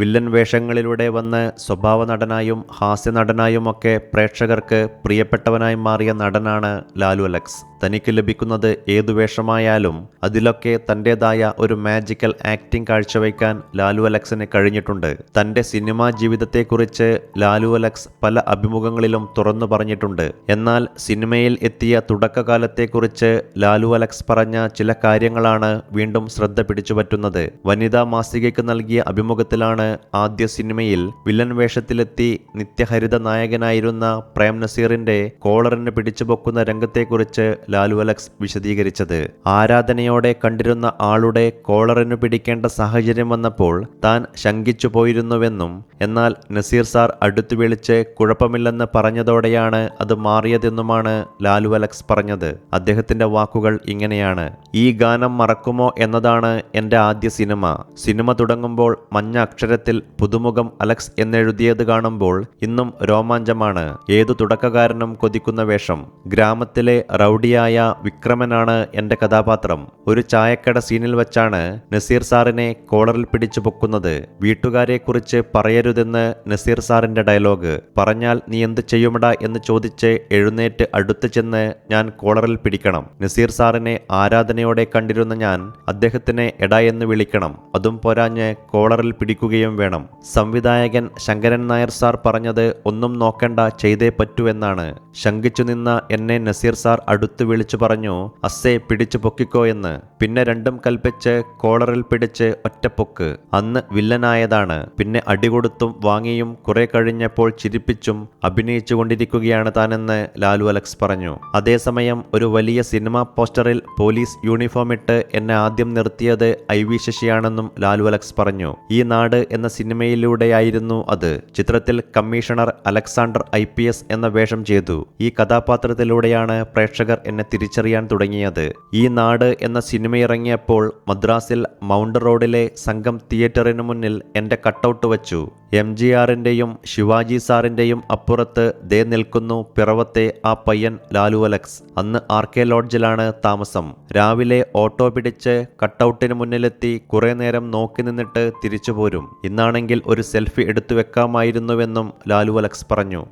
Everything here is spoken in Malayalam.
വില്ലൻ വേഷങ്ങളിലൂടെ വന്ന് സ്വഭാവ നടനായും ഹാസ്യ പ്രേക്ഷകർക്ക് പ്രിയപ്പെട്ടവനായി മാറിയ നടനാണ് ലാലു അലക്സ്. തനിക്ക് ലഭിക്കുന്നത് ഏതു വേഷമായാലും അതിലൊക്കെ തന്റെതായ ഒരു മാജിക്കൽ ആക്ടിംഗ് കാഴ്ചവെക്കാൻ ലാലു അലക്സിന് കഴിഞ്ഞിട്ടുണ്ട്. തന്റെ സിനിമാ ജീവിതത്തെക്കുറിച്ച് ലാലു അലക്സ് പല അഭിമുഖങ്ങളിലും തുറന്നു പറഞ്ഞിട്ടുണ്ട്. എന്നാൽ സിനിമയിൽ എത്തിയ തുടക്കകാലത്തെക്കുറിച്ച് ലാലു അലക്സ് പറഞ്ഞ ചില കാര്യങ്ങളാണ് വീണ്ടും ശ്രദ്ധ പിടിച്ചുപറ്റുന്നത് വനിതാ മാസികയ്ക്ക് നൽകിയ അഭിമുഖത്തിലാണ് ആദ്യ സിനിമയിൽ വില്ലൻ വേഷത്തിലെത്തി നിത്യഹരിത നായകനായിരുന്ന പ്രേം നസീറിന്റെ കോളറിന് പിടിച്ചുപൊക്കുന്ന രംഗത്തെക്കുറിച്ച് ലാലു അലക്സ് വിശദീകരിച്ചത്. ആരാധനയോടെ കണ്ടിരുന്ന ആളുടെ കോളറിന് പിടിക്കേണ്ട സാഹചര്യം വന്നപ്പോൾ താൻ ശങ്കിച്ചു പോയിരുന്നുവെന്നും എന്നാൽ നസീർ സാർ അടുത്തു വിളിച്ച് കുഴപ്പമില്ലെന്ന് പറഞ്ഞതോടെയാണ് അത് മാറിയതെന്നുമാണ് ലാലു അലക്സ് പറഞ്ഞത്. അദ്ദേഹത്തിന്റെ വാക്കുകൾ ഇങ്ങനെയാണ്. ഈ ഗാനം മറക്കുമോ എന്നതാണ് എന്റെ ആദ്യ സിനിമ. സിനിമ തുടങ്ങുമ്പോൾ മഞ്ഞ അക്ഷരത്തിൽ പുതുമുഖം അലക്സ് എന്നെഴുതിയത് കാണുമ്പോൾ ഇന്നും രോമാഞ്ചമാണ്. ഏതു തുടക്കക്കാരനും കൊതിക്കുന്ന വേഷം. ഗ്രാമത്തിലെ റൗഡിയായ വിക്രമനാണ് എന്റെ കഥാപാത്രം. ഒരു ചായക്കട സീനിൽ വച്ചാണ് നസീർ സാറിനെ കോളറിൽ പിടിച്ചു പൊക്കുന്നത്. വീട്ടുകാരെക്കുറിച്ച് പറയരുതെന്ന് നസീർ സാറിന്റെ ഡയലോഗ്. പറഞ്ഞാൽ നീ എന്ത് ചെയ്യുമടാ എന്ന് ചോദിച്ച് എഴുന്നേറ്റ് അടുത്ത് ചെന്ന് ഞാൻ കോളറിൽ പിടിക്കണം. നസീർ സാറിനെ ആരാധനയോടെ കണ്ടിരുന്ന ഞാൻ അദ്ദേഹത്തിനെ എടാ എന്ന് വിളിക്കണം. അതും പോരാഞ്ഞ് കോളറിൽ പിടിക്കുകയും വേണം. സംവിധായകൻ ശങ്കരൻ നായർ സാർ പറഞ്ഞത് ഒന്നും നോക്കണ്ട ചെയ്തേ പറ്റൂ എന്നാണ്. ശങ്കിച്ചു നിന്ന എന്നെ നസീർ സാർ അടുത്ത് വിളിച്ചു പറഞ്ഞു അസ്സേ പിടിച്ചു പൊക്കിക്കോ എന്ന്. പിന്നെ രണ്ടും കൽപ്പിച്ച് കോളറിൽ പിടിച്ച് ഒറ്റപ്പൊക്ക് അന്ന് വില്ലനായതാണ്. പിന്നെ അടികൊടുത്തും വാങ്ങിയും കുറെ കഴിഞ്ഞപ്പോൾ ചിരിപ്പിച്ചും അഭിനയിച്ചു കൊണ്ടിരിക്കുകയാണ് താനെന്ന് ലാലു അലക്സ് പറഞ്ഞു. അതേസമയം ഒരു വലിയ സിനിമാ പോസ്റ്ററിൽ പോലീസ് യൂണിഫോം ഇട്ട് എന്നെ ആദ്യം നിർത്തിയത് ഐ വി ശശിയാണെന്നും ലാലു അലക്സ് പറഞ്ഞു. ഈ നാട് എന്ന സിനിമയിലൂടെയായിരുന്നു അത്. ചിത്രത്തിൽ കമ്മീഷണർ അലക്സാണ്ടർ ഐ എന്ന വേഷം ചെയ്തു. ഈ കഥാപാത്രത്തിലൂടെയാണ് പ്രേക്ഷകർ എന്നെ തിരിച്ചറിയാൻ തുടങ്ങിയത്. ഈ നാട് എന്ന സിനിമ ഇറങ്ങിയപ്പോൾ മദ്രാസിൽ മൗണ്ട് റോഡിലെ സംഘം തിയേറ്ററിന് മുന്നിൽ എന്റെ കട്ടൗട്ട് വച്ചു. എം ജി ആറിന്റെയും ശിവാജി സാറിന്റെയും അപ്പുറത്ത് ദേ നിൽക്കുന്നു പിറവത്തെ ആ പയ്യൻ ലാലു അലക്സ്. അന്ന് ആർ കെ ലോഡ്ജിലാണ് താമസം. രാവിലെ ഓട്ടോ പിടിച്ച് കട്ടൗട്ടിന് മുന്നിലെത്തി കുറേ നേരം നോക്കി നിന്നിട്ട് തിരിച്ചു പോരും ഇന്നാണെങ്കിൽ ഒരു സെൽഫി എടുത്തു വെക്കാമായിരുന്നുവെന്നും ലാലു അലക്സ് പറഞ്ഞു.